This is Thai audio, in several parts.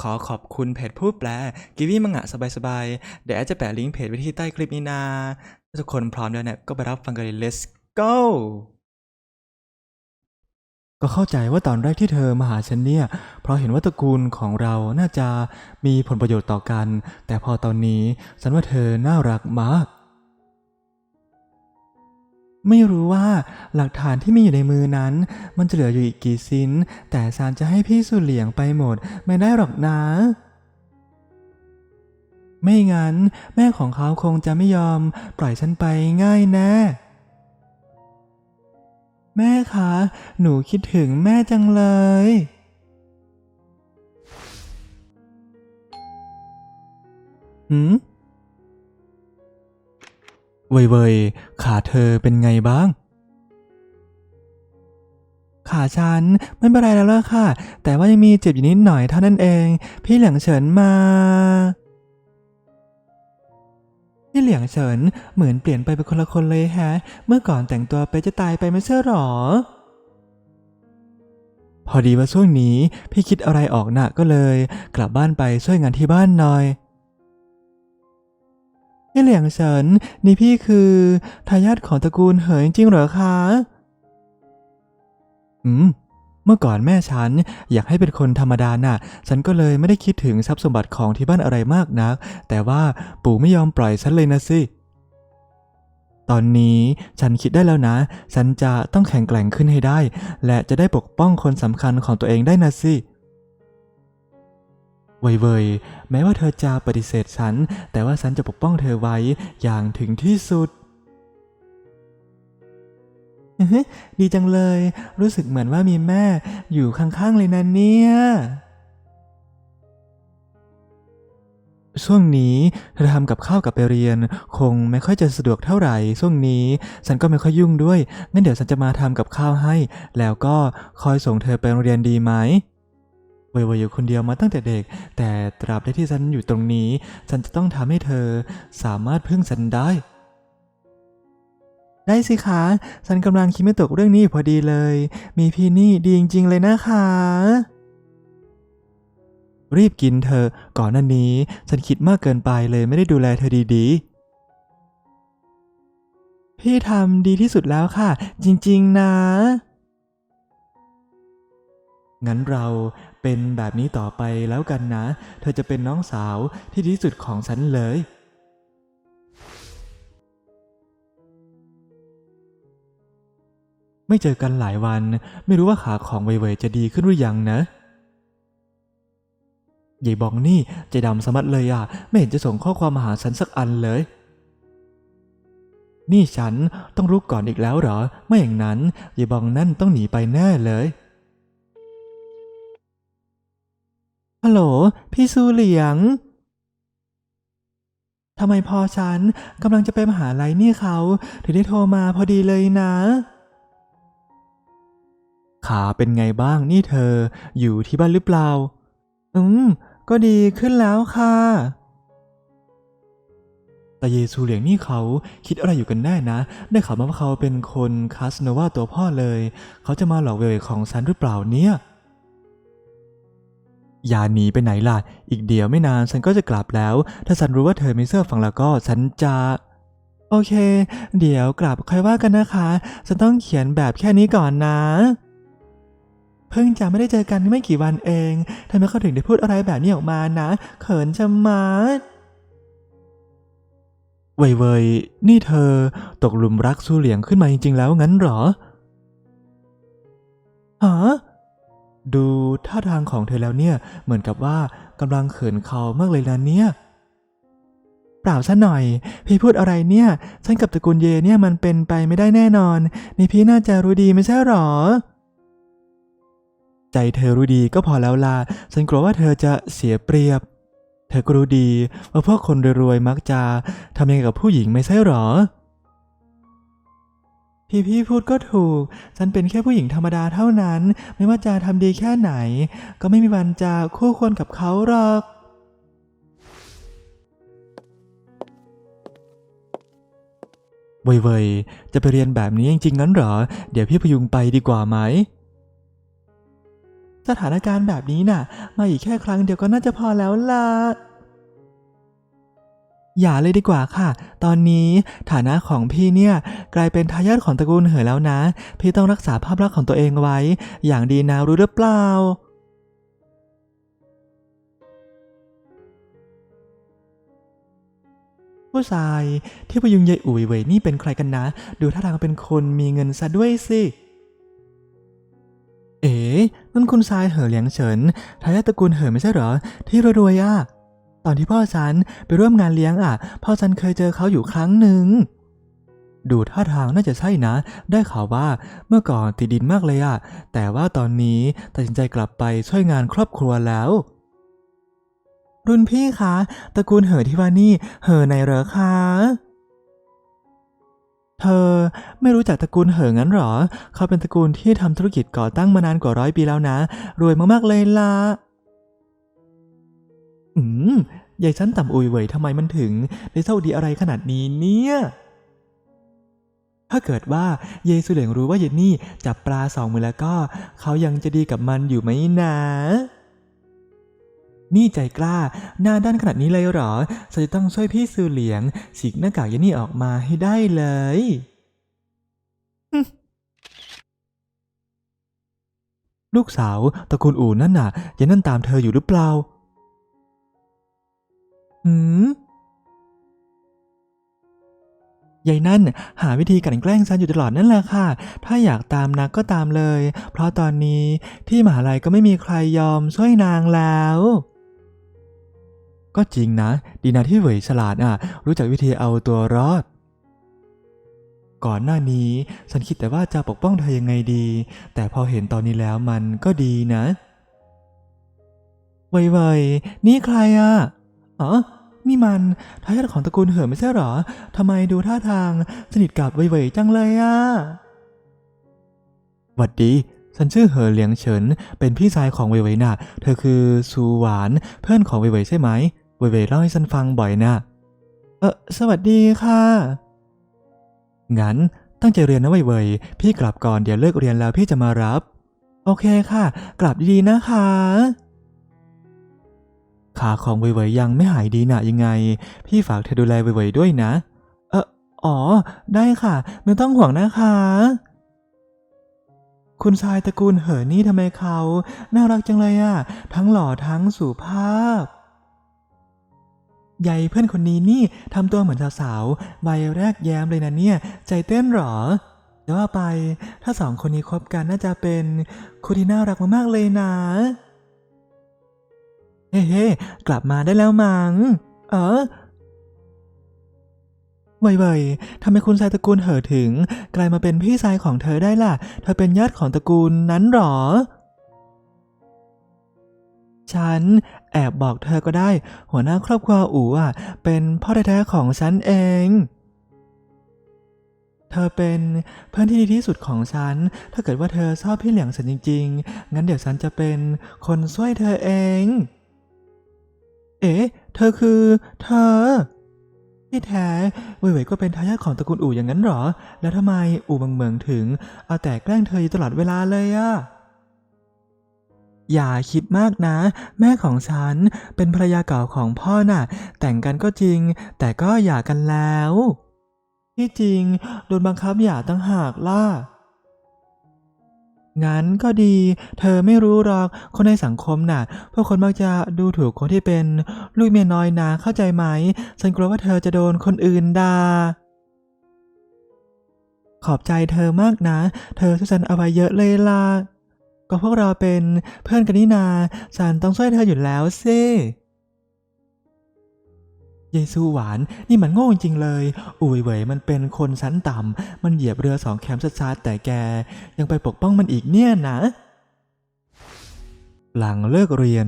ขอขอบคุณเพจผู้แปลกิวี่มังงะสบายๆ เดี๋ยวแอดจะแปะลิงก์เพจไว้ที่ใต้คลิปนี้นะถ้าทุกคนพร้อมแล้วเนี่ยก็ไปรับฟังกันเลย let's go ก็เข้าใจว่าตอนแรกที่เธอมาหาฉันเนี่ย เพราะเห็นว่าตระกูลของเราน่าจะมีผลประโยชน์ต่อกัน แต่พอตอนนี้ฉันว่าเธอน่ารักมาก ไม่รู้ว่าหลักฐานที่มีอยู่ในมือนั้น มันจะเหลืออยู่อีกกี่สิ้น แต่ซานจะให้พี่สุเหลียงไปหมด ไม่ได้หรอกนะ ไม่งั้น แม่ของเขาคงจะไม่ยอม ปล่อยฉันไปง่ายแน่แม่คะ หนูคิดถึงแม่จังเลย หืม เว่ยเว่ยขาเธอเป็นไงบ้าง ขาฉันไม่เป็นไรแล้วล่ะค่ะ แต่ว่ายังมีเจ็บอยู่นิดหน่อยเท่านั้นเอง พี่เหลียงเฉินมา พี่เหลียงเฉินเหมือนเปลี่ยนไปเป็นคนละคนเลยแฮะ เมื่อก่อนแต่งตัวไปจะตายไปไม่ใช่หรอพอดีว่าช่วงนี้พี่คิดอะไรออกหนะก็เลย กลับบ้านไปช่วยงานที่บ้านหน่อย พี่เหลียงเฉินนี่พี่คือทายาทของตระกูลเหยจริงเหรอคะ อืม เมื่อก่อนแม่ฉันอยากให้เป็นคนธรรมดาน่ะ ฉันก็เลยไม่ได้คิดถึงทรัพย์สมบัติของที่บ้านอะไรมากนัก แต่ว่าปู่ไม่ยอมปล่อยฉันเลยนะสิ ตอนนี้ฉันคิดได้แล้วนะ ฉันจะต้องแข็งแกร่งขึ้นให้ได้ และจะได้ปกป้องคนสำคัญของตัวเองได้นะสิ เว่ยเวยแม้ว่าเธอจะปฏิเสธฉัน แต่ว่าฉันจะปกป้องเธอไว้อย่างถึงที่สุด ดีจังเลย รู้สึกเหมือนว่ามีแม่อยู่ข้างๆเลยนะเนี่ย ช่วงนี้เธอทำกับข้าวกับไปเรียน คงไม่ค่อยจะสะดวกเท่าไหร่ช่วงนี้ ฉันก็ไม่ค่อยยุ่งด้วย งั้นเดี๋ยวฉันจะมาทำกับข้าวให้ แล้วก็คอยส่งเธอไปโรงเรียนดีไหม เวยอยู่คนเดียวมาตั้งแต่เด็ก แต่ตราบใดที่ฉันอยู่ตรงนี้ ฉันจะต้องทำให้เธอสามารถพึ่งฉันได้ ได้สิคะ ฉันกำลังคิดไม่ตกเรื่องนี้พอดีเลย มีพี่นี่ดีจริง ๆ เลยนะคะ รีบกินเธอะก่อนหน้านี้ ฉันคิดมากเกินไปเลยไม่ได้ดูแลเธอดีๆ พี่ทำดีที่สุดแล้วค่ะ จริง ๆ นะ งั้นเรา เป็นแบบนี้ต่อไปแล้วกันนะ เธอจะเป็นน้องสาวที่ดีสุดของฉันเลย ไม่เจอกันหลายวัน ไม่รู้ว่าขาของเว่ยๆจะดีขึ้นหรือยังนะยายบองนี่ใจดำสมัดเลยอะ ไม่เห็นจะส่งข้อความมาหาฉันสักอันเลย นี่ฉันต้องรู้ก่อนอีกแล้วเหรอ ไม่อย่างนั้นยายบองนั่นต้องหนีไปแน่เลย ฮัลโหล พี่ซูเหลียง ทำไมพอฉันกำลังจะไปมหาลัยนี่เขา ถึงได้โทรมาพอดีเลยนะ ขาเป็นไงบ้างนี่เธอ อยู่ที่บ้านหรือเปล่า อืม ก็ดีขึ้นแล้วค่ะ แต่เยซูเหลียงนี่เขาคิดอะไรอยู่กันแน่นะ ได้ข่าวมาว่าเขาเป็นคนคาสโนวาตัวพ่อเลย เขาจะมาหลอกเวย์ของฉันหรือเปล่าเนี่ย อย่าหนีไปไหนล่ะ อีกเดียวไม่นานฉันก็จะกลับแล้ว ถ้าฉันรู้ว่าเธอไม่เสื้อฟังแล้วก็ฉันจะ โอเค เดี๋ยวกลับค่อยว่ากันนะคะ ฉันต้องเขียนแบบแค่นี้ก่อนนะ เพิ่งจะไม่ได้เจอกันไม่กี่วันเองทำไมเขาถึงได้พูดอะไรแบบนี้ออกมานะ เขินจะมาดเว่ยเว่ยนี่เธอตกหลุมรักสู้เหลียงขึ้นมาจริงๆแล้วงั้นหรอฮะ ดูท่าทางของเธอแล้วเนี่ย เหมือนกับว่ากำลังเขินเขามากเลยนะเนี่ย เปล่าซะหน่อย พี่พูดอะไรเนี่ย ฉันกับตระกูลเยเนี่ยมันเป็นไปไม่ได้แน่นอน นี่พี่น่าจะรู้ดีไม่ใช่หรอ ใจเธอรู้ดีก็พอแล้วล่ะฉันกลัวว่าเธอจะเสียเปรียบ เธอก็รู้ดีว่าพวกคนรวยๆมักจะทำยังไงกับผู้หญิงไม่ใช่หรอ พี่พี่พูดก็ถูก ฉันเป็นแค่ผู้หญิงธรรมดาเท่านั้น ไม่ว่าจะทำดีแค่ไหน ก็ไม่มีวันจะคู่ควรกับเขาหรอก เว่ยๆ จะไปเรียนแบบนี้จริงๆงั้นเหรอ เดี๋ยวพี่พยุงไปดีกว่าไหม สถานการณ์แบบนี้น่ะ มาอีกแค่ครั้งเดียวก็น่าจะพอแล้วล่ะ อย่าเลยดีกว่าค่ะ ตอนนี้ฐานะของพี่เนี่ยกลายเป็นทายาทของตระกูลเหอแล้วนะ พี่ต้องรักษาภาพลักษณ์ของตัวเองไว้ อย่างดีนะรู้หรือเปล่า ผู้ชายที่พยุงยายอุ๋ยเว่ยนี่เป็นใครกันนะ ดูท่าทางเป็นคนมีเงินซะด้วยสิเอ๋นั่นคุณชายเหอเหลียงเฉินทายาทตระกูลเหอไม่ใช่เหรอ ที่รวยๆอะ ตอนที่พ่อฉันไปร่วมงานเลี้ยงอะ พ่อฉันเคยเจอเขาอยู่ครั้งหนึ่ง ดูท่าทางน่าจะใช่นะ ได้ข่าวว่าเมื่อก่อนติดดินมากเลยอะ แต่ว่าตอนนี้ตัดสินใจกลับไปช่วยงานครอบครัวแล้ว รุ่นพี่คะ ตระกูลเหอที่ว่านี่เหอไหนเหรอคะ เธอไม่รู้จักตระกูลเหองั้นหรอ เขาเป็นตระกูลที่ทำธุรกิจก่อตั้งมานานกว่าร้อยปีแล้วนะ รวยมากๆเลยล่ะ อืมยายชั้นต่ำอุยเหวยทำไมมันถึงได้เศร้าดีอะไรขนาดนี้เนี่ย ถ้าเกิดว่าเยซูเหลงรู้ว่าเยนนี่จับปลาสองมือแล้วก็ เขายังจะดีกับมันอยู่ไหมนะนี่ใจกล้า หน้าด้านขนาดนี้เลยเหรอฉันจะต้องช่วยพี่ซูเหลียงฉีกหน้ากากเยนนี่ออกมาให้ได้เลยลูกสาวตระกูลอู่นั่นน่ะยังนั่นตามเธออยู่หรือเปล่า หืมยายนั่นหาวิธีกันแกล้งฉันอยู่ตลอดนั่นแหละค่ะ ถ้าอยากตามนักก็ตามเลย เพราะตอนนี้ที่มหาลัยก็ไม่มีใครยอมช่วยนางแล้ว ก็จริงนะ ดีนะที่เหวยฉลาดอะ รู้จักวิธีเอาตัวรอด ก่อนหน้านี้ฉันคิดแต่ว่าจะปกป้องเธอยังไงดี แต่พอเห็นตอนนี้แล้วมันก็ดีนะไวๆนี่ใครอะ อ๋อนี่มันทายาทของตระกูลเหอไม่ใช่หรอ ทำไมดูท่าทางสนิทกับเว่ยๆจังเลยอะหวัดดี ฉันชื่อเหอเหลียงเฉิน เป็นพี่ชายของเว่ยๆน่ะ เธอคือซูหวานเพื่อนของเว่ยๆใช่ไหม เว่ยๆเล่าให้ฉันฟังบ่อยน่ะ เออสวัสดีค่ะ งั้นตั้งใจเรียนนะเว่ยๆพี่กลับก่อนเดี๋ยวเลิกเรียนแล้วพี่จะมารับ โอเคค่ะ กลับดีๆนะคะ ขาของเว่ยๆยังไม่หายดีหนะยังไง พี่ฝากเธอดูแลเว่ยๆด้วยนะ เอออ๋อ ได้ค่ะ ไม่ต้องห่วงนะคะ คุณชายตระกูลเหอนี่ทำไมเขา น่ารักจังเลยอะทั้งหล่อทั้งสุภาพยายเพื่อนคนนี้นี่ทำตัวเหมือนสาวๆวัยแรกแย้มเลยนะเนี่ย ใจเต้นหรอจะว่าไป ถ้าสองคนนี้คบกันน่าจะเป็นคู่ที่น่ารักมากๆเลยนะ เฮ้เฮ้กลับมาได้แล้วมัง้งเออไวๆทำไมคุณชายตระกูลเหอถึง กลายมาเป็นพี่ชายของเธอได้ล่ะ เธอเป็นญาติของตระกูลนั้นหรอ ฉันแอบบอกเธอก็ได้ หัวหน้าครอบครัวอู๋อะ เป็นพ่อแท้ๆของฉันเอง เธอเป็นเพื่อนที่ดีที่สุดของฉัน ถ้าเกิดว่าเธอชอบพี่เหลียงฉันจริง ๆ งั้นเดี๋ยวฉันจะเป็นคนช่วยเธอเอง เอ๊ะเธอคือ เธอ ที่แท้เว่ยๆก็เป็นทายาทของตระกูลอู่อย่างนั้นหรอ แล้วทำไมอู่เมืองเมืองถึง เอาแต่แกล้งเธออยู่ตลอดเวลาเลยอะอย่าคิดมากนะ แม่ของฉันเป็นภรรยาเก่าของพ่อน่ะ แต่งกันก็จริง แต่ก็หย่ากันแล้ว ที่จริง โดนบังคับหย่าตั้งหากล่ะ งั้นก็ดี เธอไม่รู้หรอก คนในสังคมน่ะ พวกคนมักจะดูถูกคนที่เป็น ลูกเมียน้อยนะเข้าใจไหม ฉันกลัวว่าเธอจะโดนคนอื่นด่า ขอบใจเธอมากนะ เธอช่วยฉันเอาไว้เยอะเลยล่ะ ก็พวกเราเป็นเพื่อนกันนี่นา ฉันต้องช่วยเธออยู่แล้วสิ เยซูหวานนี่มันโง่จริงเลย อุ๋ยเหวยมันเป็นคนชั้นต่ำ มันเหยียบเรือสองแคมชัดๆแต่แก ยังไปปกป้องมันอีกเนี่ยนะ หลังเลิกเรียน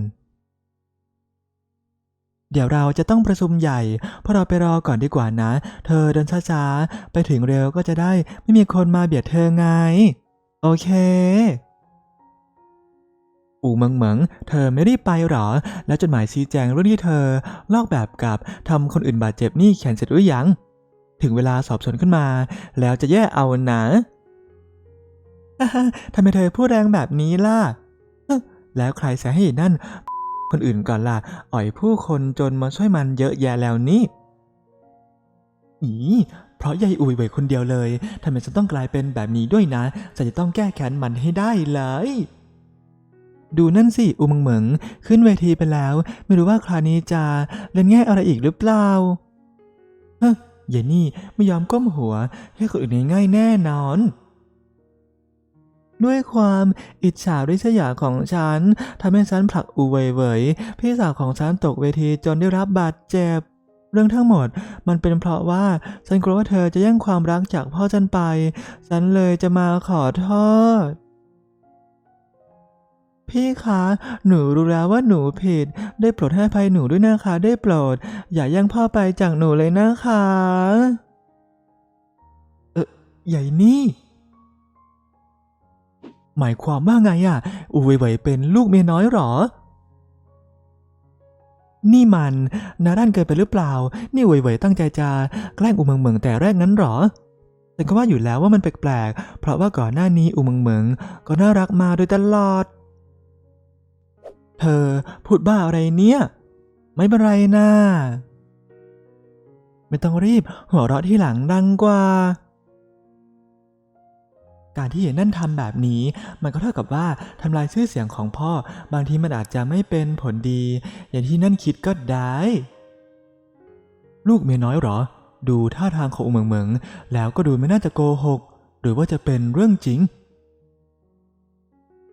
เดี๋ยวเราจะต้องประชุมใหญ่พวกเราไปรอก่อนดีกว่านะ เธอเดินช้าๆ ไปถึงเร็วก็จะได้ไม่มีคนมาเบียดเธอไง โอเค อู่เมิงเมิงเธอไม่รีบไปหรอ แล้วจดหมายชี้แจงเรื่องที่เธอ ลอกแบบกับทำคนอื่นบาดเจ็บนี่เขียนเสร็จหรือยัง ถึงเวลาสอบสวนขึ้นมา แล้วจะแย่เอานะทำไมเธอพูดแรงแบบนี้ล่ะ แล้วใครแสให้นั่น คนอื่นก่อนล่ะ อ่อยผู้คนจนมาช่วยมันเยอะแยะแล้วนี่อีเพราะยายอุยเวยคนเดียวเลยทำไมฉันต้องกลายเป็นแบบนี้ด้วยนะฉันจะต้องแก้แค้นมันให้ได้เลย ดูนั่นสิ อุมังเหมิง ขึ้นเวทีไปแล้ว ไม่รู้ว่าคราวนี้จะเล่นแง่อะไรอีกหรือเปล่าเฮ้ยเยนี่ไม่ยอมก้มหัว ให้คนอื่นง่ายแน่นอน ด้วยความอิจฉาริษยาของฉันทำให้ฉันผลักอูเว่ยเวยพี่สาวของฉันตกเวทีจนได้รับบาดเจ็บเรื่องทั้งหมดมันเป็นเพราะว่าฉันกลัวว่าเธอจะแย่งความรักจากพ่อฉันไป ฉันเลยจะมาขอโทษ พี่คะ หนูรู้แล้วว่าหนูผิด ได้โปรดให้ภัยหนูด้วยนะคะ ได้โปรด อย่าแย่งพ่อไปจากหนูเลยนะคะ เออใหญ่นี่ หมายความว่าไงอะอูเว่ยเว่ยเป็นลูกเมียน้อยหรอ นี่มันนาด้านเกินไปหรือเปล่า นี่เว่ยเว่ยตั้งใจจะแกล้งอูเมิงเหมิงแต่แรกนั้นหรอแต่ก็ว่าอยู่แล้วว่ามันแปลกๆ เพราะว่าก่อนหน้านี้อูเมิงเหมิงก็น่ารักมาโดยตลอด เธอพูดบ้าอะไรเนี่ย ไม่เป็นไรนะไม่ต้องรีบหัวเราะที่หลังดังกว่า การที่เห็นนั่นทำแบบนี้ มันก็เท่ากับว่าทำลายชื่อเสียงของพ่อ บางทีมันอาจจะไม่เป็นผลดี อย่างที่นั่นคิดก็ได้ ลูกเมียน้อยเหรอ ดูท่าทางของอุเหมิงเหมิงแล้วก็ดูไม่น่าจะโกหก หรือว่าจะเป็นเรื่องจริง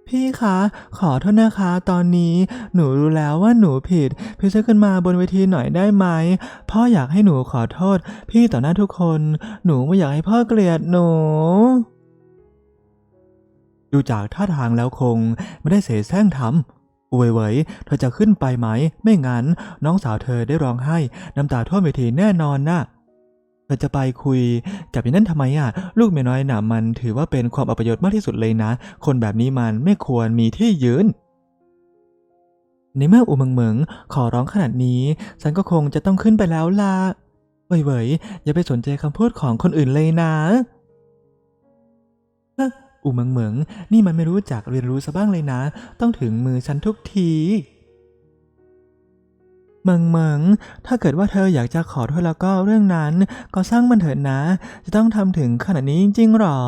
พี่คะ ขอโทษนะคะ ตอนนี้หนูรู้แล้วว่าหนูผิด พี่ช่วยขึ้นมาบนเวทีหน่อยได้ไหม พ่ออยากให้หนูขอโทษ พี่ต่อหน้าทุกคน หนูไม่อยากให้พ่อเกลียดหนูดูจากท่าทางแล้วคงไม่ได้เสแสร้งทำอวยเวยเธอจะขึ้นไปไหม ไม่งั้น น้องสาวเธอได้ร้องไห้ น้ำตาท่วมเวทีแน่นอนนะ่ะ เธอจะไปคุยกับอย่างนั้นทำไมอะ ลูกเมียน้อยน่ะมันถือว่าเป็นความอัปยศมากที่สุดเลยนะ คนแบบนี้มันไม่ควรมีที่ยืน ในเมื่ออุมังเหมิงขอร้องขนาดนี้ ฉันก็คงจะต้องขึ้นไปแล้วล่ะเว่ยเว่ยอย่าไปสนใจคำพูดของคนอื่นเลยนะอ้ออุมังเหมิงนี่มันไม่รู้จักเรียนรู้ซะบ้างเลยนะ ต้องถึงมือฉันทุกที เมิงเมิงถ้าเกิดว่าเธออยากจะขอโทษแล้วก็เรื่องนั้น ก็สร้างมันเถิดนะ จะต้องทำถึงขนาดนี้จริงหรอ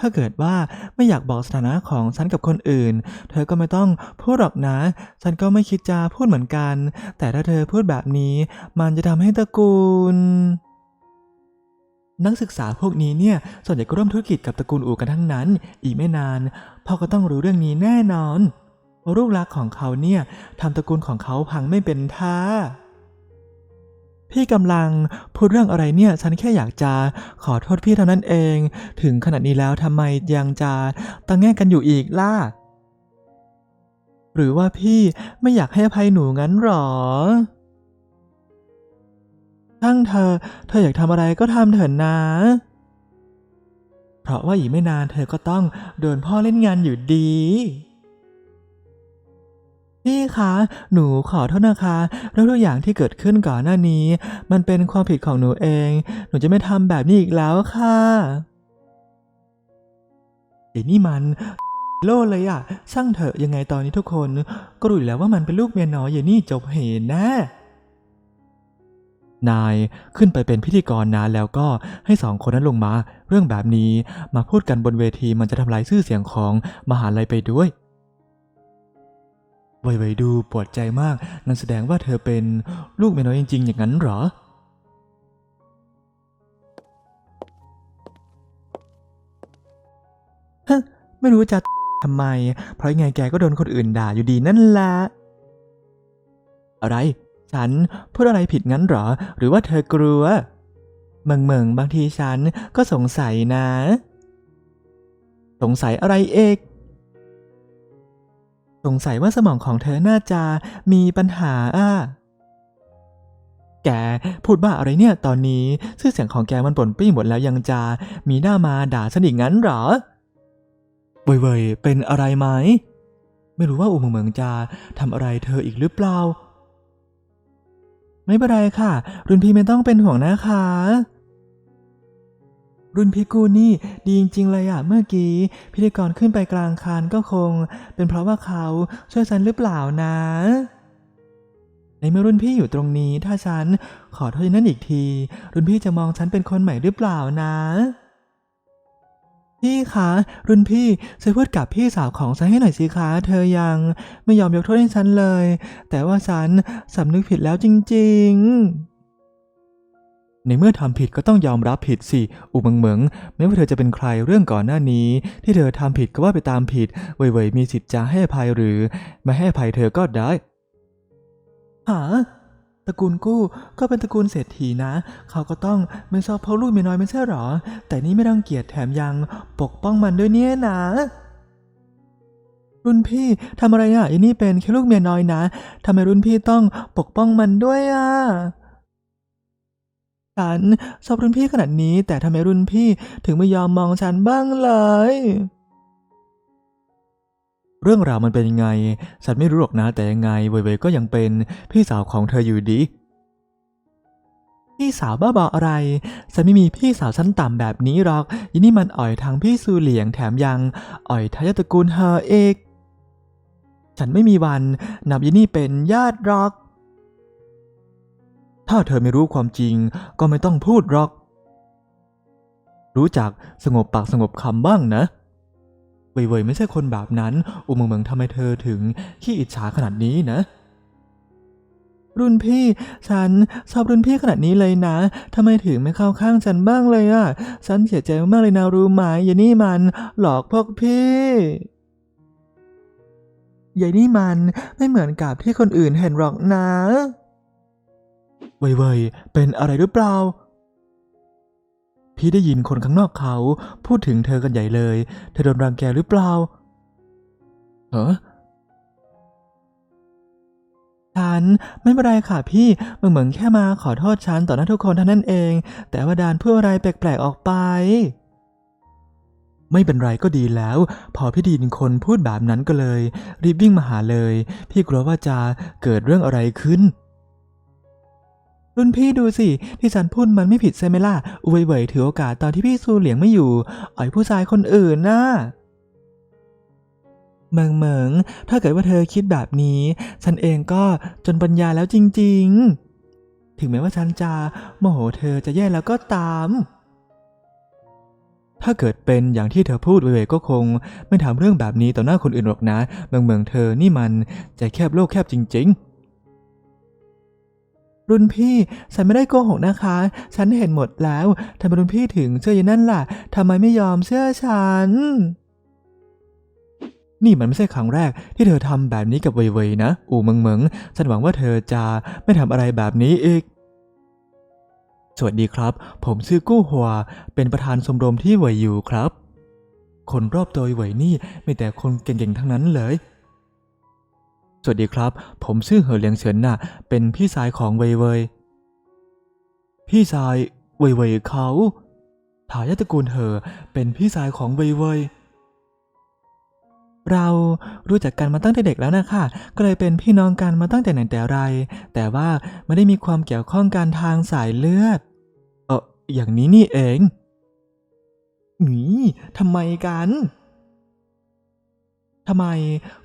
ถ้าเกิดว่าไม่อยากบอกสถานะของฉันกับคนอื่น เธอก็ไม่ต้องพูดหรอกนะ ฉันก็ไม่คิดจะพูดเหมือนกัน แต่ถ้าเธอพูดแบบนี้ มันจะทำให้ตระกูลนักศึกษาพวกนี้เนี่ยส่วนใหญ่ก็ร่วมธุรกิจกับตระกูลอู่กันทั้งนั้น อีกไม่นานพ่อก็ต้องรู้เรื่องนี้แน่นอน ว่าลูกรักของเขาเนี่ยทำตระกูลของเขาพังไม่เป็นท่า พี่กำลังพูดเรื่องอะไรเนี่ย ฉันแค่อยากจะขอโทษพี่เท่านั้นเอง ถึงขนาดนี้แล้วทำไมยังจะตั้งแง่กันอยู่อีกล่ะ หรือว่าพี่ไม่อยากให้อภัยหนูงั้นหรอช่างเธอ เธออยากทำอะไรก็ทำเถอะนะ เพราะว่าอีกไม่นานเธอก็ต้องโดนพ่อเล่นงานอยู่ดี พี่คะ หนูขอโทษนะคะเรื่องทุกอย่างที่เกิดขึ้นก่อนหน้านี้ มันเป็นความผิดของหนูเอง หนูจะไม่ทำแบบนี้อีกแล้วค่ะเดี๋ยวนี่มันโลเลยอะช่างเถอะยังไงตอนนี้ทุกคน ก็รู้อยู่แล้วว่ามันเป็นลูกเมียน้อยอย่างนี่จบเหตุนะ นายขึ้นไปเป็นพิธีกรนะแล้วก็ให้สองคนนั้นลงมา เรื่องแบบนี้มาพูดกันบนเวทีมันจะทำลายชื่อเสียงของมหาลัยไปด้วย ไวๆดูปวดใจมาก นั่นแสดงว่าเธอเป็นลูกเมียน้อยจริง ๆ อย่างนั้นเหรอ ฮะ ไม่รู้จะทำไม เพราะยังไงแกก็โดนคนอื่นด่าอยู่ดีนั่นแหละ อะไร ฉันพูดอะไรผิดงั้นเหรอ หรือว่าเธอกลัว เมิงเมิงบางทีฉันก็สงสัยนะ สงสัยอะไรเอก สงสัยว่าสมองของเธอน่าจะมีปัญหาอะแกพูดบ้าอะไรเนี่ยตอนนี้ชื่อเสียงของแกมันป่นปี้หมดแล้วยังจะมีหน้ามาด่าฉันอีกงั้นเหรอเว่ยๆเป็นอะไรไหม ไม่รู้ว่าอูเหมิงเหมิงจะทำอะไรเธออีกหรือเปล่า ไม่เป็นไรค่ะ รุ่นพี่ไม่ต้องเป็นห่วงนะคะ รุ่นพี่กูนี่ดีจริงๆเลยอะเมื่อกี้ พิธีกรขึ้นไปกลางคานก็คง เป็นเพราะว่าเขาช่วยฉันหรือเปล่านะ ในเมื่อรุ่นพี่อยู่ตรงนี้ถ้าฉันขอโทษนั่นอีกที รุ่นพี่จะมองฉันเป็นคนใหม่หรือเปล่านะพี่คะรุ่นพี่ช่วยพูดกับพี่สาวของฉันให้หน่อยสิคะเธอยังไม่ยอมยกโทษให้ฉันเลย แต่ว่าฉันสำนึกผิดแล้วจริง ๆ ในเมื่อทำผิดก็ต้องยอมรับผิดสิ อุบังเหมิงไม่ว่าเธอจะเป็นใครเรื่องก่อนหน้านี้ ที่เธอทำผิดก็ว่าไปตามผิด เว่ยๆมีสิทธิ์จะให้อภัยหรือ ไม่ให้อภัยเธอก็ได้หาตระกูลกู้ก็เป็นตระกูลเศรษฐีนะ เขาก็ต้องไม่ชอบพ่อลูกเมียน้อยไม่ใช่หรอ แต่นี่ไม่รังเกียจแถมยังปกป้องมันด้วยเนี่ยนะ รุ่นพี่ทำอะไรอะอันนี่เป็นแค่ลูกเมียน้อยนะทำไมรุ่นพี่ต้องปกป้องมันด้วยอะ ฉันชอบรุ่นพี่ขนาดนี้ แต่ทำไมรุ่นพี่ถึงไม่ยอมมองฉันบ้างเลย เรื่องราวมันเป็นยังไง ฉันไม่รู้หรอกนะแต่ยังไงเว่ยๆก็ยังเป็นพี่สาวของเธออยู่ดี พี่สาวบ้าบออะไร ฉันไม่มีพี่สาวชั้นต่ำแบบนี้หรอกยินนี่มันอ่อยทางพี่ซูเหลียงแถมยังอ่อยทายาตระกูลเฮอเอกฉันไม่มีวันนับยินนี่เป็นญาติหรอก ถ้าเธอไม่รู้ความจริงก็ไม่ต้องพูดหรอก รู้จักสงบปากสงบคำบ้างนะเว่ยๆไม่ใช่คนแบบนั้น อุเมืองเมืองทำไมเธอถึงขี้อิจฉาขนาดนี้นะ รุ่นพี่ ฉันชอบรุ่นพี่ขนาดนี้เลยนะทำไมถึงไม่เข้าข้างฉันบ้างเลยอะ่ะ ฉันเสียใจมากเลยนะรู้ไหมยายนี่มันหลอกพวกพี่ยายนี่มันไม่เหมือนกับที่คนอื่นเห็นหรอกนะ เว่ยๆเป็นอะไรหรือเปล่า พี่ได้ยินคนข้างนอกเขา พูดถึงเธอกันใหญ่เลย เธอโดนรังแกหรือเปล่าเหรอฉันไม่เป็นไรค่ะพี่มึงเหมือนแค่มาขอโทษฉันต่อหน้าทุกคนเท่านั้นเอง แต่ว่าดานพูดอะไรแปลกๆออกไป ไม่เป็นไรก็ดีแล้ว พอพี่ไดีนคนพูดแบบนั้นก็เลย รีบวิ่งมาหาเลย พี่กลัวว่าจะเกิดเรื่องอะไรขึ้น รุ่นพี่ดูสิ ที่ฉันพูดมันไม่ผิดใช่ไหมล่ะอุยเว่ยถือโอกาสตอนที่พี่ซูเหลียงไม่อยู่ อ่อยผู้ชายคนอื่นนะเมิงเมิงถ้าเกิดว่าเธอคิดแบบนี้ ฉันเองก็จนปัญญาแล้วจริง ๆ ถึงแม้ว่าฉันจะโมโหเธอจะแย่แล้วก็ตาม ถ้าเกิดเป็นอย่างที่เธอพูดเว่ยก็คง ไม่ทำเรื่องแบบนี้ต่อหน้าคนอื่นหรอกนะ เมืองเมืองเธอนี่มันใจแคบโลกแคบจริง ๆ รุ่นพี่ ฉันไม่ได้โกหกนะคะ ฉันเห็นหมดแล้วทำไมรุ่นพี่ถึงเชื่ออย่างนั้นล่ะทำไมไม่ยอมเชื่อฉัน นี่มันไม่ใช่ครั้งแรกที่เธอทำแบบนี้กับเว่ยๆนะ อูเมิงเมิงฉันหวังว่าเธอจะไม่ทำอะไรแบบนี้อีกสวัสดีครับ ผมชื่อกู้หัว เป็นประธานชมรมที่เวยอยู่ครับ คนรอบตัวเวยนี่มีแต่คนเก่งๆทั้งนั้นเลย วัสดีครับ ผมชื่อเหอเหลียงเฉินน่ะ เป็นพี่ชายของเวยเวยพี่ชายเวยเวยเขาทายาตระกูลเหอเป็นพี่ชายของเวยเวยเรารู้จักกันมาตั้งแต่เด็กแล้วนะคะ ก็เลยเป็นพี่น้องกันมาตั้งแต่ไหนแต่ไร แต่ว่าไม่ได้มีความเกี่ยวข้องกันทางสายเลือด เอออย่างนี้นี่เองนี่ทำไมกัน ทำไม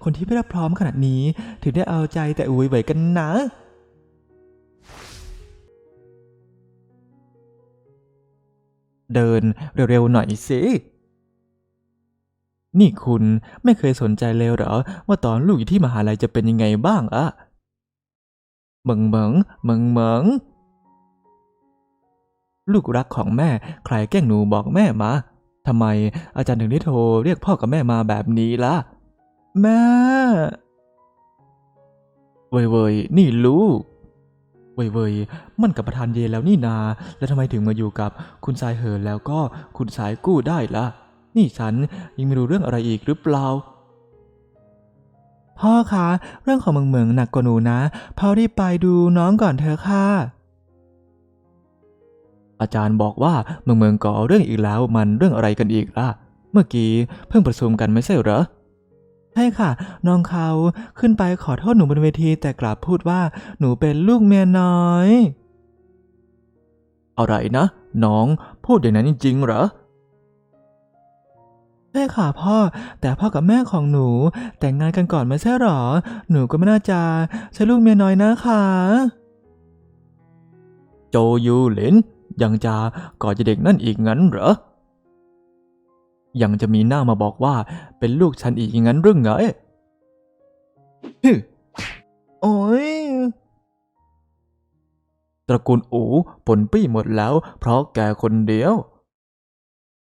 คนที่ไม่รับพร้อมขนาดนี้ ถึงได้เอาใจแต่อุ้ยไหวกันนะเดินเร็วๆหน่อยสิ นี่คุณไม่เคยสนใจเลยเหรอ ว่าตอนลูกอยู่ที่มหาลัยจะเป็นยังไงบ้างอะเมิงเมิงเมิงเมิงลูกรักของแม่ใครแกล้งหนูบอกแม่มาทำไมอาจารย์ถึงได้โทรเรียกพ่อกับแม่มาแบบนี้ล่ะ แม่เว่ยเว่ยนี่ลูกเว่ยเว่ยมันกับประธานเยแล้วนี่นา แล้วทำไมถึงมาอยู่กับคุณสายเหินแล้วก็คุณสายกู้ได้ล่ะ นี่ฉันยังไม่รู้เรื่องอะไรอีกหรือเปล่า พ่อคะ เรื่องของเมืองเมืองหนักกว่าหนูนะ พ่อรีบไปดูน้องก่อนเถอะค่ะ อาจารย์บอกว่าเมืองเมืองก่อเรื่องอีกแล้วมันเรื่องอะไรกันอีกล่ะ เมื่อกี้เพิ่งประชุมกันไม่ใช่เหรอ ใช่ค่ะ น้องเขาขึ้นไปขอโทษหนูบนเวทีแต่กลับพูดว่าหนูเป็นลูกเมียน้อย อะไรนะ น้องพูดอย่างนั้นจริงๆเหรอใช่ค่ะพ่อ แต่พ่อกับแม่ของหนู แต่งงานกันก่อนไม่ใช่หรอ หนูก็ไม่น่าจะใช่ลูกเมียน้อยนะคะโจยูหลินยังจะก่อจะเด็กนั่นอีกงั้นเหรอ ยังจะมีหน้ามาบอกว่าเป็นลูกฉันอีกงั้นหรือไงฮึโอ้ยตระกูลอูปนปี้หมดแล้ว เพราะแกคนเดียว